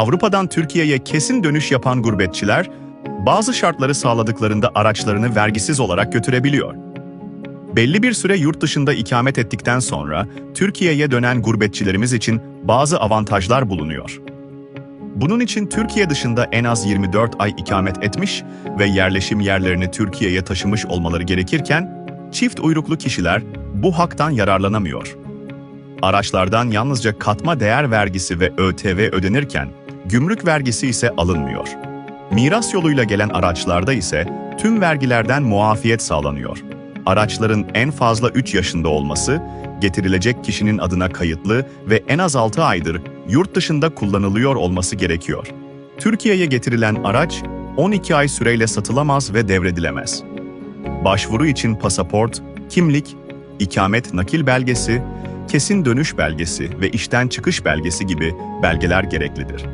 Avrupa'dan Türkiye'ye kesin dönüş yapan gurbetçiler, bazı şartları sağladıklarında araçlarını vergisiz olarak götürebiliyor. Belli bir süre yurt dışında ikamet ettikten sonra Türkiye'ye dönen gurbetçilerimiz için bazı avantajlar bulunuyor. Bunun için Türkiye dışında en az 24 ay ikamet etmiş ve yerleşim yerlerini Türkiye'ye taşımış olmaları gerekirken, çift uyruklu kişiler bu haktan yararlanamıyor. Araçlardan yalnızca katma değer vergisi ve ÖTV ödenirken, gümrük vergisi ise alınmıyor. Miras yoluyla gelen araçlarda ise tüm vergilerden muafiyet sağlanıyor. Araçların en fazla 3 yaşında olması, getirilecek kişinin adına kayıtlı ve en az 6 aydır yurt dışında kullanılıyor olması gerekiyor. Türkiye'ye getirilen araç 12 ay süreyle satılamaz ve devredilemez. Başvuru için pasaport, kimlik, ikamet nakil belgesi, kesin dönüş belgesi ve işten çıkış belgesi gibi belgeler gereklidir.